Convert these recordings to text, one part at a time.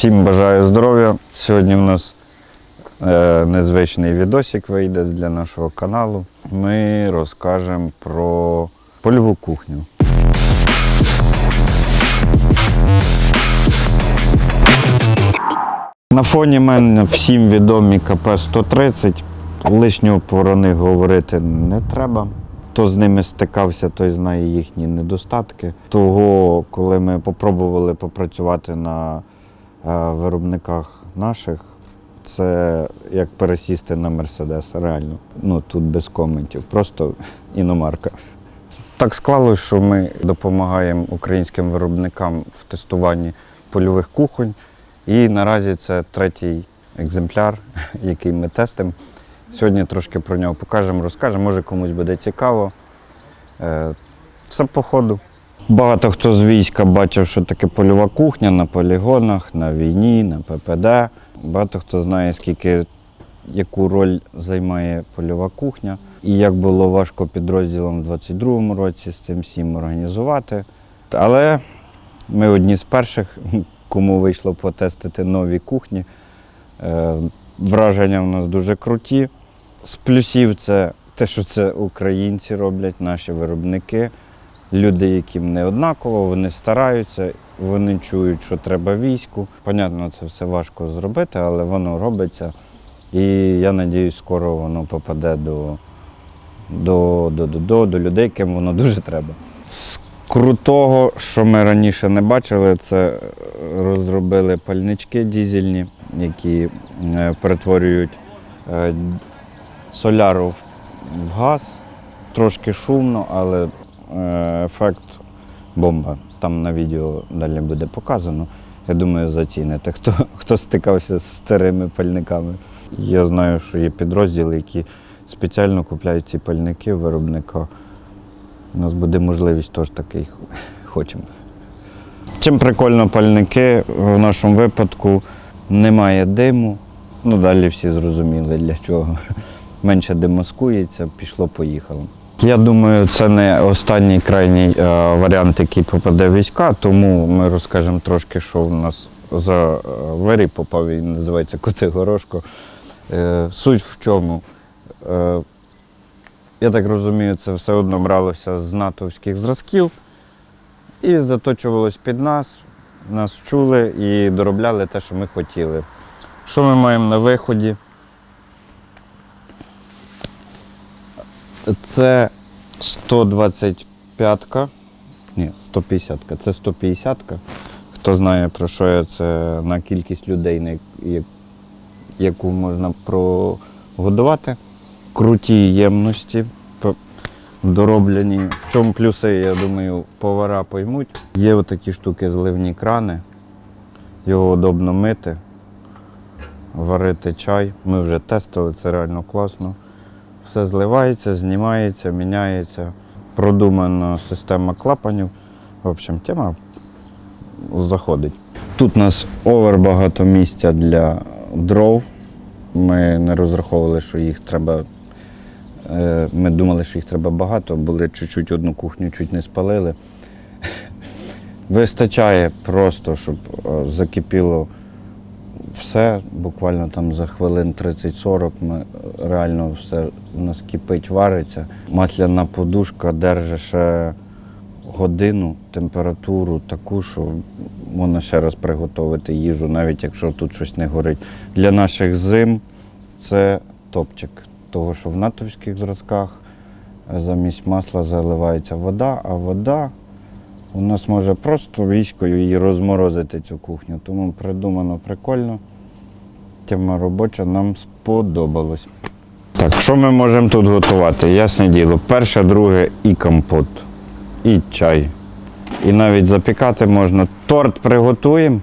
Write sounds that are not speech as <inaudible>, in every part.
Всім бажаю здоров'я. Сьогодні в нас е, незвичний відосик вийде для нашого каналу. Ми розкажемо про польову кухню. На фоні мене всім відомі КП-130. Лишнього про них говорити не треба. Хто з ними стикався, той знає їхні недостатки. Того, коли ми спробували попрацювати на виробниках наших, це як пересісти на Мерседес, реально. Ну тут без коментів, просто іномарка. Так склалося, що ми допомагаємо українським виробникам в тестуванні польових кухонь. І наразі це третій екземпляр, <laughs> який ми тестимо. Сьогодні трошки про нього покажемо, розкажемо, може комусь буде цікаво. Е, Все по ходу. Багато хто з війська бачив, що таке польова кухня на полігонах, на війні, на ППД. Багато хто знає, скільки, яку роль займає польова кухня і як було важко підрозділам в 22-му році з цим всім організувати. Але ми одні з перших, <laughs> кому вийшло потестити нові кухні. Е, Враження в нас дуже круті. З плюсів це те, що це українці роблять, наші виробники, люди, яким не однаково, вони стараються, вони чують, що треба війську. Понятно, це все важко зробити, але воно робиться. І я сподіваюся, скоро воно попаде до, до, до, до, до, людей, ким воно дуже треба. З крутого, що ми раніше не бачили, це розробили пальнички дізельні, які е, перетворюють е, соляру в- газ. Трошки шумно, але ефект бомба. Там на відео далі буде показано. Я думаю, заціните, хто, хто стикався з старими пальниками. Я знаю, що є підрозділи, які спеціально купляють ці пальники виробника. У нас буде можливість теж такий хочемо. Чим прикольно пальники в нашому випадку немає диму. Ну, далі всі зрозуміли для чого. Менше демаскується, пішло, поїхало. Я думаю, це не останній крайній е, варіант, який попаде в війська, тому ми розкажемо трошки, що в нас за е, вирій попав, він називається Котигорошко. Е, суть в чому? Я так розумію, це все одно бралося з натовських зразків і заточувалось під нас. Нас чули і доробляли те, що ми хотіли. Що ми маємо на виході? Це 125-ка. Ні, 150-ка. Це 150-ка. Хто знає, про що я це на кількість людей, яку можна прогодувати. Круті ємності, дороблені. В чому плюси, я думаю, повара поймуть. Є отакі штуки зливні крани. Його удобно мити, варити чай. Ми вже тестили, це реально класно. Все зливається, знімається, міняється. Продумана система клапанів. В общем, тема заходить. Тут у нас овер багато місця для дров. Ми не розраховували, що їх треба. е, Ми думали, що їх треба багато, були чуть-чуть одну кухню чуть не спалили. <laughs> Вистачає просто, щоб е, закипіло все. Буквально там за хвилин 30-40 ми реально все у нас кипить, вариться. Масляна подушка держить ще годину температуру таку, що можна ще раз приготувати їжу, навіть якщо тут щось не горить. Для наших зим це топчик, того що в натовських зразках замість масла заливається вода, а вода у нас може просто війською її розморозити цю кухню. Тому придумано прикольно. Тема робоча нам сподобалось. Так, що ми можемо тут готувати? Ясне діло, перше, друге і компот, і чай. І навіть запікати можна. Торт приготуємо.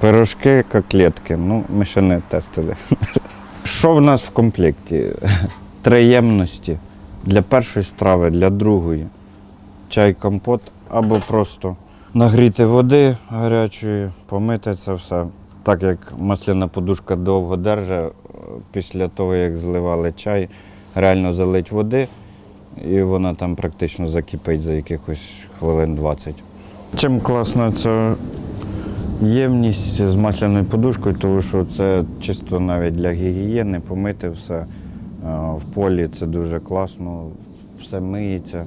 Пирожки, котлетки. Ну, ми ще не тестили. <laughs> Що в нас в комплекті? <laughs> Три ємності для першої страви, для другої. Чай, компот або просто нагріти води гарячої, помити це все. Так як масляна подушка довго держить, е, після того, як зливали чай, реально залить води, і вона там практично закипить за якихось хвилин 20. Чим класна ця Ємність з масляною подушкою, тому що це чисто навіть для гігієни, помити все е, в полі це дуже класно, все миється,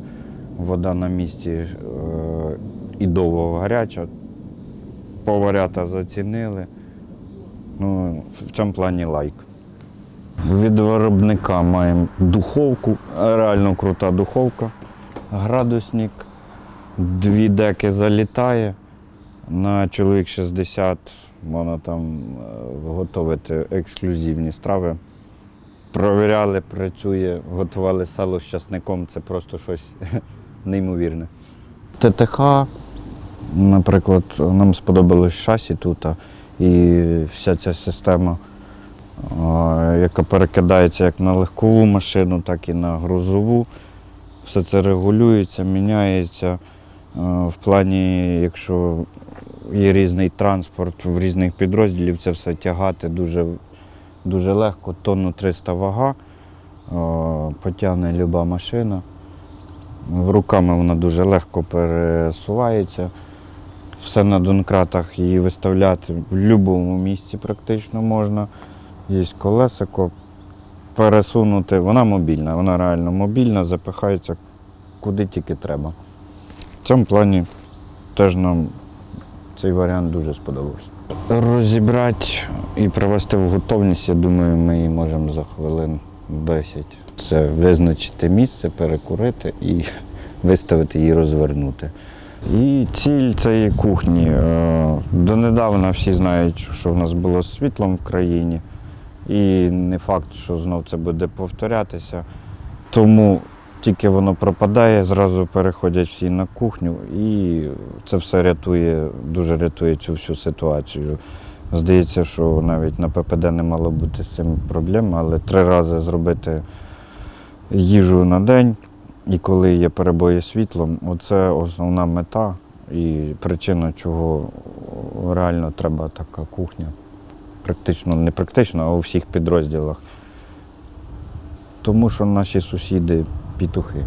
вода на місці е, і довго гаряча. Поварята зацінили. Ну, в цьому плані лайк. Від виробника маємо духовку, реально крута духовка, градусник, дві деки залітає. На чоловік 60 можна там е, готувати ексклюзивні страви. Провіряли, працює, готували сало з часником, це просто щось неймовірне. ТТХ, наприклад, нам сподобалось шасі тут і вся ця система, яка перекидається як на легкову машину, так і на грузову. Все це регулюється, міняється. В плані, якщо є різний транспорт в різних підрозділів, це все тягати дуже, дуже легко. Тонну 300 вага, потягне люба машина. Руками вона дуже легко пересувається. Все на донкратах її виставляти в будь-якому місці практично можна. Є колесико, пересунути. Вона мобільна, вона реально мобільна, запихається куди тільки треба. В цьому плані теж нам цей варіант дуже сподобався. Розібрати і привести в готовність, я думаю, ми її можемо за хвилин 10. Це визначити місце, перекурити і <laughs> виставити її розвернути. І ціль цієї кухні. е, Донедавна всі знають, що в нас було світлом в країні. І не факт, що знов це буде повторятися. Тому тільки воно пропадає, зразу переходять всі на кухню, і це все рятує, дуже рятує цю всю ситуацію. Здається, що навіть на ППД не мало бути з цим проблем, але три рази зробити їжу на день, і коли є перебої світлом, оце основна мета і причина, чого реально треба така кухня. Практично, не практично, а у всіх підрозділах. Тому що наші сусіди петухи.